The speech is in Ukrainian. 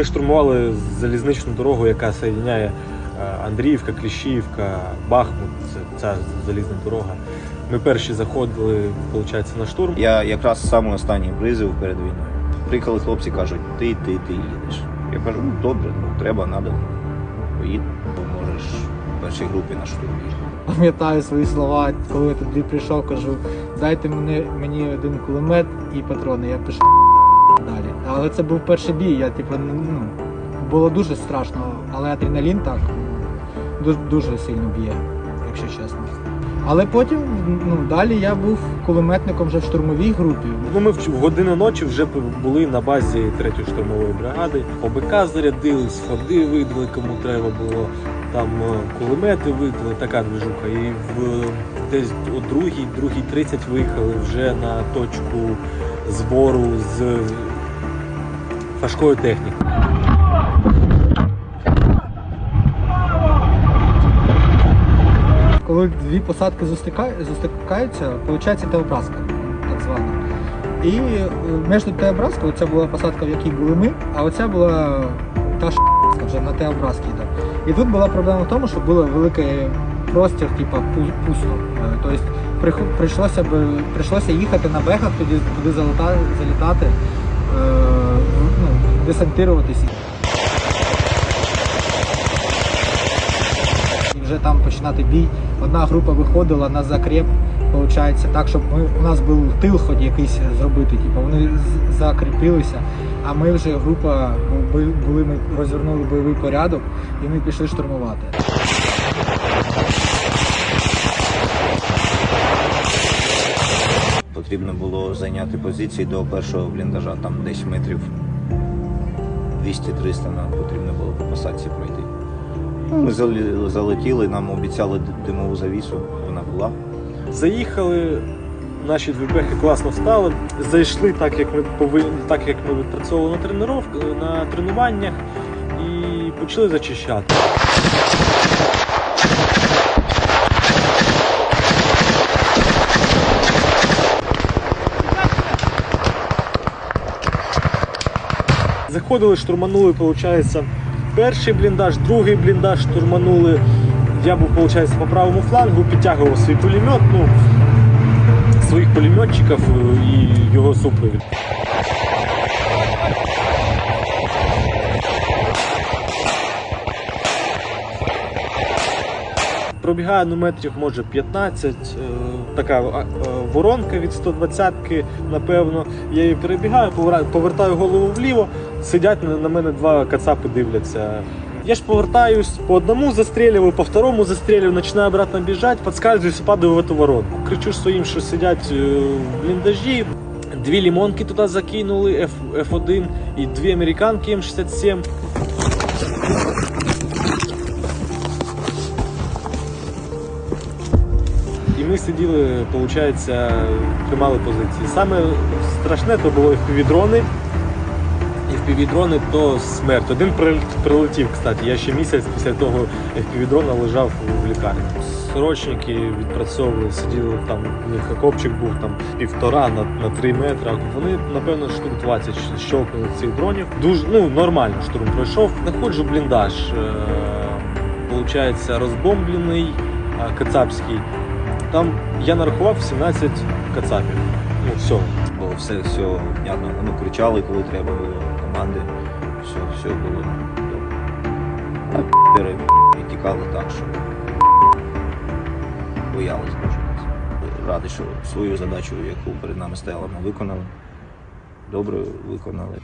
Ми штурмували залізничну дорогу, яка соєдиняє е, Андріївка, Кліщіївка, Бахмут. Це ця залізна дорога. Ми перші заходили, виходить, на штурм. Я якраз самий останній визив перед війною. Приїхали хлопці, кажуть, ти, ти, ти їдеш. Я кажу, ну добре, ну треба, треба. Поїду, поможеш в першій групі на штурм їхати. Пам'ятаю свої слова, коли я туди прийшов, кажу, дайте мені, мені один кулемет і патрони, я пишу. Але це був перший бій, я типу, ну, було дуже страшно, але адреналін так дуже, дуже сильно б'є, якщо чесно. Але потім, ну, далі я був кулеметником вже в штурмовій групі. Ну, ми в годину ночі вже були на базі 3-ї штурмової бригади. ОБК зарядили, сходи видали, кому треба було. Там е, кулемети видали, така движуха. І в десь о другій, другій 30 виїхали вже на точку збору з важкою технікою. Коли дві посадки зустрікаються, виходить теобразка, так звана. І е, між теобразкою це була посадка, в якій були ми, а оця була та ш**, вже на теобразці йде. І тут була проблема в тому, що було великий простір, типу пусто. Е, Тобто прийшлося їхати на бехах, туди, залітати, ну, і вже там починати бій. Одна група виходила на закреп, виходить, так, щоб ми, у нас був тил хоч якийсь зробити. Типу, вони закріпилися, а ми вже група були ми розвернули бойовий порядок і ми пішли штурмувати. Потрібно було зайняти позиції до першого бліндажа, там десь метрів 200-300 нам потрібно було по посадці пройти. Ми залетіли, нам обіцяли димову завісу, вона була. Заїхали, наші дві бехи класно стали. Зайшли так, як ми повинні, так як ми відпрацьовували на тренуваннях і почали зачищати. Заходили, штурманули, виходить, перший бліндаж, другий бліндаж штурманули. Я був, виходить, по правому флангу, підтягував свій пулемет, ну, своїх пулеметчиків е, і його супровід. Пробігає ну, метрів, може 15, е, така е, воронка від 120-ки, напевно. Я її перебігаю, повертаю голову вліво, сидять на, мене два кацапи дивляться. Я ж повертаюсь, по одному застрілюю, по второму застрілюю, починаю обратно біжати, підскальзуюсь і падаю в эту воронку. Кричу своїм, що сидять е, в бліндажі. Дві лімонки туди закинули, F1 і дві американки М67. Ми сиділи, виходить, тримали позиції. Саме страшне то було FPV-дрони. FPV-дрони то смерть. Один прилетів, кстати. Я ще місяць після того FPV-дрона лежав в лікарні. Срочники відпрацьовували, сиділи там, у них окопчик був там півтора на, на три метри. Вони, напевно, штук 20 щелкнули цих дронів. Дуже ну, нормально штурм пройшов. Знаходжу бліндаж. Е, Получається, розбомблений, е, кацапський. Там я нарахував 17 кацапів. Ну, все. Бо все, все понятно. Вони кричали, коли треба було команди. Все, все було. А пі***ери і тікали так, що боялись дуже. Радий, що свою задачу, яку перед нами стояла, ми виконали. Добре виконали.